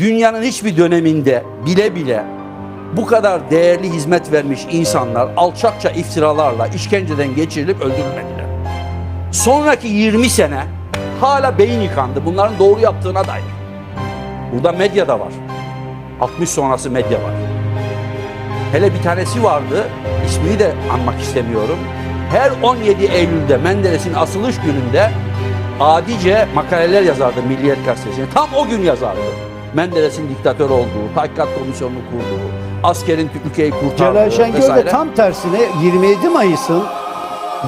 dünyanın hiçbir döneminde bile bile bu kadar değerli hizmet vermiş insanlar alçakça iftiralarla işkenceden geçirilip öldürülmediler. Sonraki 20 sene hala beyin yıkandı bunların doğru yaptığına dair. Burada medya da var. 60 sonrası medya var. Hele bir tanesi vardı, ismini de anmak istemiyorum. Her 17 Eylül'de Menderes'in asılış gününde adice makaleler yazardı Milliyet Gazetesi'ne. Tam o gün yazardı. Menderes'in diktatör olduğu, tahkikat komisyonunu kurduğu, askerin ülkeyi kurtardığı Celal Şengör vesaire. tam tersine 27 Mayıs'ın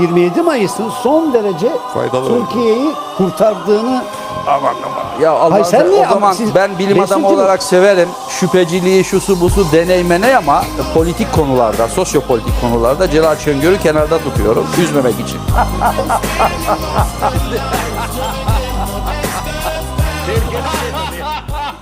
27 Mayıs'ın son derece Faydalı Türkiye'yi kurtardığını aman aman. Ya Allah Hayır, sen sen, niye- o zaman siz- ben bilim adamı mi? olarak severim. Şüpheciliği, şusu busu deneymeney ama politik konularda, sosyopolitik konularda Celal Şengör'ü kenarda tutuyorum. Üzmemek için.